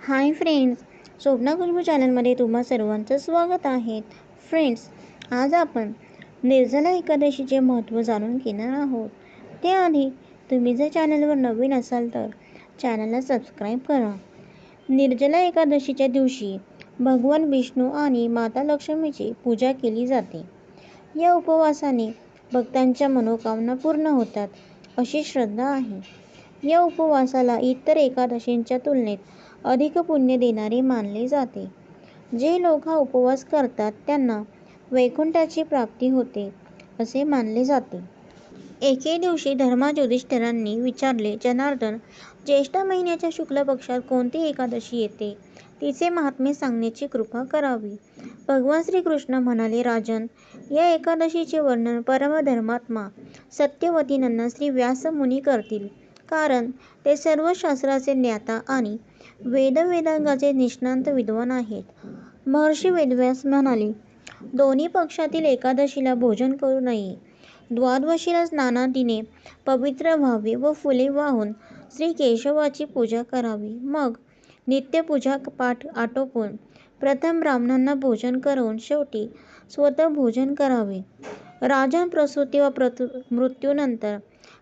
Hi friends Swapna Khushboo चॅनलमध्ये तुम्हा सर्वांचं स्वागत आहे. फ्रेंड्स आज आपण निर्जला एकादशीचे महत्त्व जाणून घेणार आहोत. त्याआधी तुम्ही जर चॅनलवर नवीन असाल तर चॅनलला सबस्क्राईब करा. निर्जला एकादशीच्या दिवशी भगवान विष्णू आणि माता लक्ष्मीची पूजा केली जाते. या उपवासाने भक्तांच्या मनोकामना पूर्ण होतात अशी श्रद्धा आहे. या उपवासाला इतर एकादशींच्या तुलनेत अधिक पुण्य देणारे मानले जाते. जे लोक हा उपवास करतात त्यांना वैकुंठाची प्राप्ती होते असे मानले जाते. एके दिवशी धर्मा युधिष्ठिरांनी विचारले जनार्दन ज्येष्ठ महिन्याच्या शुक्ल पक्षात कोणती एकादशी येते? तिचे महात्म्य सांगण्याची कृपा करावी. भगवान श्रीकृष्ण म्हणाले राजन या एकादशीचे वर्णन परमधर्मात्मा सत्यवतीनंना श्री व्यास मुनी करतील. कारण ते सर्व शास्त्राचे ज्ञाता आणि वेदवेदांगाचे निष्णांत विद्वान आहेत. महर्षी वेदव्यास म्हणाले दोन्ही पक्षातील एकादशीला भोजन करू नये. द्वादशीला स्नानादीने पवित्र व्हावे व फुले वाहून श्री केशवाची पूजा करावी. मग नित्यपूजा पाठ आटोपून प्रथम ब्राह्मणांना भोजन करून शेवटी स्वतः भोजन करावे. राजन प्रसूती व प्रतु मृत्यूनंतर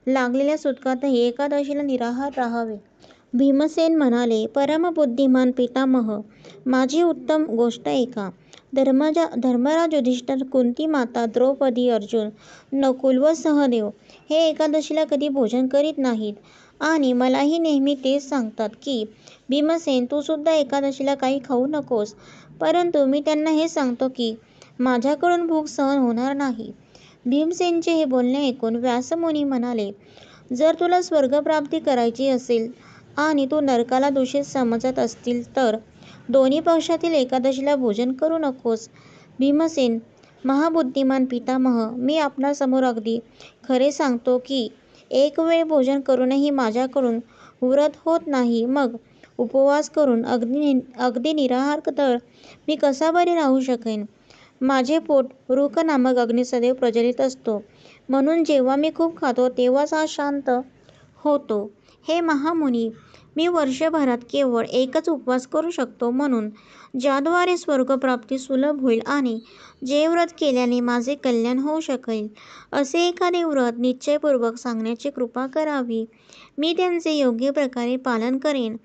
लागलेल्या सुतकातही एकादशीला निराहार राहावे. भीमसेन म्हणाले परमबुद्धिमान पितामह माझी उत्तम गोष्ट ऐका धर्मजा धर्मराज युधिष्ठिर कुंती माता द्रौपदी अर्जुन नकुल व सहदेव हे एकादशीला कधी भोजन करीत नाहीत. आणि मलाही नेहमी तेच सांगतात की भीमसेन तू सुद्धा एकादशीला काही खाऊ नकोस. परंतु मी त्यांना हे सांगतो की माझ्याकडून भूक सहन होणार नाही. भीमसेनचे हे बोलणे ऐकून व्यासमुनी म्हणाले जर तुला स्वर्गप्राप्ती करायची असेल आणि तू नरकाला दूषित समजत असतील तर दोन्ही पक्षातील एकादशीला भोजन करू नकोस. भीमसेन महाबुद्धिमान पितामह मी आपणासमोर अगदी खरे सांगतो की एक वेळ भोजन करूनही माझ्याकडून व्रत होत नाही मग उपवास करून अगदी अगदी निराहार तर मी कसा बरे राहू शकेन? माझे पोट रुक नामक अग्नी सदैव प्रज्वलित असतो. म्हणून जेव्हा मी खूप खातो तेव्हाच हा शांत होतो. हे महामुनी मी वर्षभरात केवळ एकच उपवास करू शकतो म्हणून ज्याद्वारे स्वर्गप्राप्ती सुलभ होईल आणि जे व्रत केल्याने माझे कल्याण होऊ शकेल असे एखादे व्रत निश्चयपूर्वक सांगण्याची कृपा करावी. मी त्यांचे योग्य प्रकारे पालन करेन.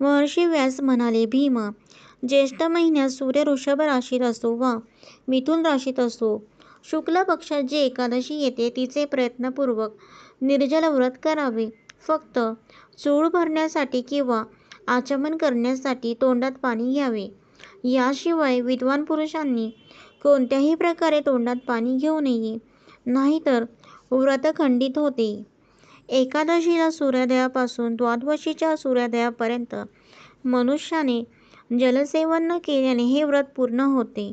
महर्षी व्यास म्हणाले भीम ज्येष्ठ महिन्यात सूर्य वृषभ राशीत असो वा मिथुन राशीत असो शुक्ल पक्षात जी एकादशी येते तिचे प्रयत्नपूर्वक निर्जल व्रत करावे. फक्त चूळ भरण्यासाठी किंवा आचमन करण्यासाठी तोंडात पाणी घ्यावे. याशिवाय विद्वान पुरुषांनी कोणत्याही प्रकारे तोंडात पाणी घेऊ नये नाहीतर व्रत खंडित होते. एकादशीला सूर्योदयापासून द्वादशीच्या सूर्योदयापर्यंत मनुष्याने जलसेवन न केल्याने हे व्रत पूर्ण होते.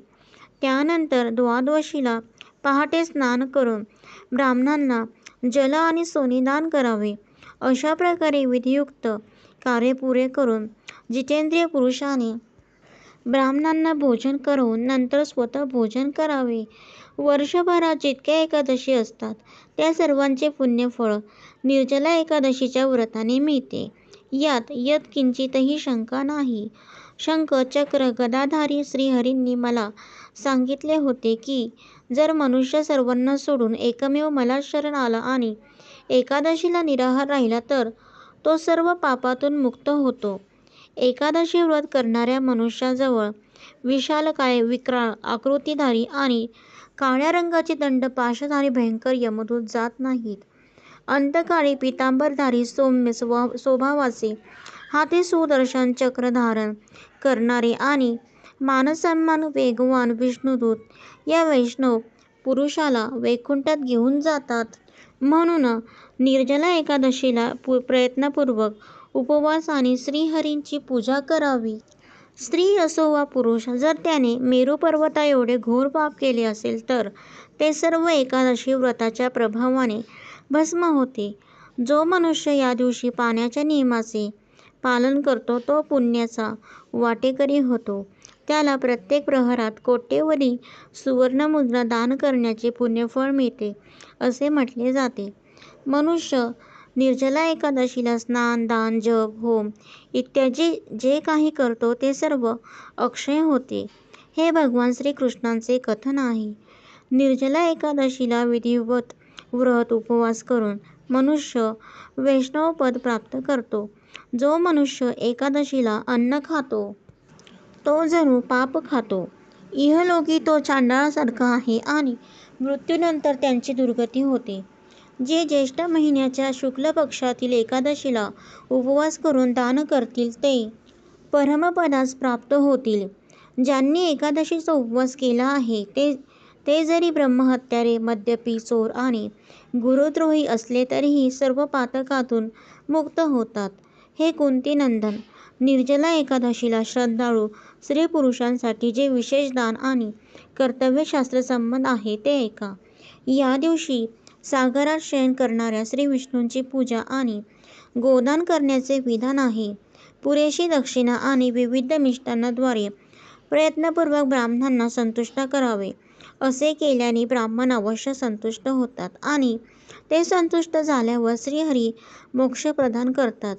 त्यानंतर द्वादशीला पहाटे स्नान करून ब्राह्मणांना जल आणि सोने दान करावे. अशा प्रकारे विधियुक्त कार्य पुरे करून जितेंद्रिय पुरुषाने ब्राह्मणांना भोजन करून नंतर स्वतः भोजन करावे. वर्षभरात जितक्या एकादशी असतात त्या सर्वांचे पुण्यफळ निर्जला एकादशीच्या व्रताने मिळते. यात यत किंचितही शंका नाही. शंख चक्र गदाधारी श्रीहरींनी मला सांगितले होते की जर मनुष्य सर्वांना सोडून एकमेव मला शरण आला आणि एकादशीला निराहार राहिला तर तो सर्व पापातून मुक्त होतो. एकादशी व्रत करणाऱ्या मनुष्याजवळ विशालकाय विक्राळ आकृतीधारी आणि काळ्या रंगाचे दंड पाशधारी भयंकर यमदूत जात नाहीत. अंतकाळी पितांबरधारी सौम्य स्वभावाचे हाती सुदर्शन चक्र धारण करणारे आणि मानसन्मान वेगवान विष्णुदूत या वैष्णव पुरुषाला वैकुंठात घेऊन जातात. म्हणून निर्जला एकादशीला प्रयत्नपूर्वक उपवास आणि श्रीहरींची पूजा करावी. स्त्री असो वा पुरुष जर त्याने मेरू पर्वता एवढे घोर पाप केले असेल तर ते सर्व एकादशी व्रताच्या प्रभावाने भस्म होते. जो मनुष्य या दिवशी पाण्याच्या नियमाचे पालन करतो तो पुण्याचा वाटेकरी होतो. त्याला प्रत्येक प्रहरात कोट्यवधी सुवर्णमुद्रा दान करण्याचे पुण्यफळ मिळते असे म्हटले जाते. मनुष्य निर्जला एकादशीला स्नान दान जप होम इत्यादी जे काही करतो ते सर्व अक्षय होते. हे भगवान श्रीकृष्णांचे कथन आहे. निर्जला एकादशीला विधिवत व्रत उपवास करून मनुष्य वैष्णवपद प्राप्त करतो. जो मनुष्य एकादशीला अन्न खातो तो जणू पाप खातो. इहलोकी तो चांडाळासारखा आहे आणि मृत्यूनंतर त्यांची दुर्गती होते. जे ज्येष्ठ महिन्याच्या शुक्ल पक्षातील एकादशीला उपवास करून दान करतील ते परमपदास प्राप्त होतील. ज्यांनी एकादशीचा उपवास केला आहे ते ते जरी ब्रह्महत्यारे मद्यपी चोर आणि गुरुद्रोही असले तरीही सर्व पातकातून मुक्त होतात. हे कुंतीनंदन निर्जला एकादशीला श्रद्धाळू स्त्री पुरुषांसाठी जे विशेष दान आणि कर्तव्यशास्त्र संबंध आहे ते ऐका या दिवशी सागरात शयन करणाऱ्या श्री विष्णूंची पूजा आणि गोदान करण्याचे विधान आहे. पुरेशी दक्षिणा आणि विविध मिष्टांनाद्वारे प्रयत्नपूर्वक ब्राह्मणांना संतुष्ट करावे असे केल्याने ब्राह्मण अवश्य संतुष्ट होतात आणि ते संतुष्ट झाल्यावर श्रीहरी मोक्ष प्रदान करतात.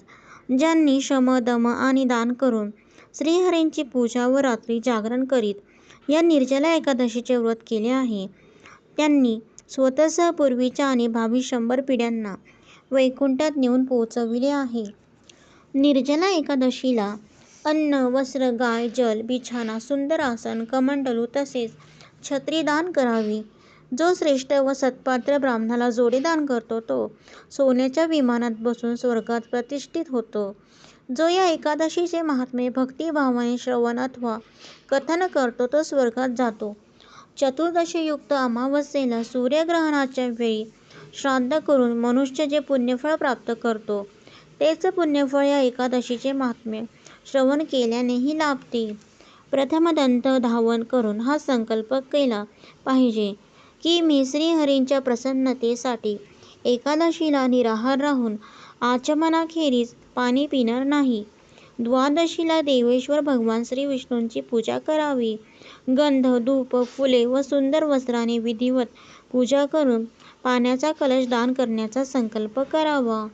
ज्यांनी शम दम आणि दान करून श्रीहरींची पूजा व रात्री जागरण करीत या निर्जला एकादशीचे व्रत केले आहे. त्यांनी स्वतःसह पूर्वीच्या आणि भावी शंभर पिढ्यांना वैकुंठात नेऊन पोहोचविले आहे. निर्जला एकादशीला अन्न वस्त्र गाय जल बिछाना सुंदर आसन कमंडलू तसेच छत्री दान करावी. जो श्रेष्ठ व सत्पात्र ब्राह्मणाला जोडीदान करतो तो सोन्याच्या विमानात बसून स्वर्गात प्रतिष्ठित होतो. जो या एकादशीचे महात्मे भक्तिभावाने श्रवण अथवा कथन करतो तो स्वर्गात जातो. चतुर्दशीयुक्त अमावस्येला सूर्यग्रहणाच्या वेळी श्राद्ध करून मनुष्य जे पुण्यफळ प्राप्त करतो तेच पुण्यफळ या एकादशीचे महात्म्य श्रवण केल्यानेही लाभते प्रथम दंत धावन करून हा संकल्प केला पाहिजे. की मी श्रीहरींच्या प्रसन्नतेसाठी एकादशीला निराहार राहून आचमनाखेरीज पाणी पिणार नाही. द्वादशीला देवेश्वर भगवान श्री विष्णूंची पूजा करावी. गंध धूप फुले व सुंदर वस्त्राने विधिवत पूजा करून पाण्याचा कलश दान करण्याचा संकल्प करावा.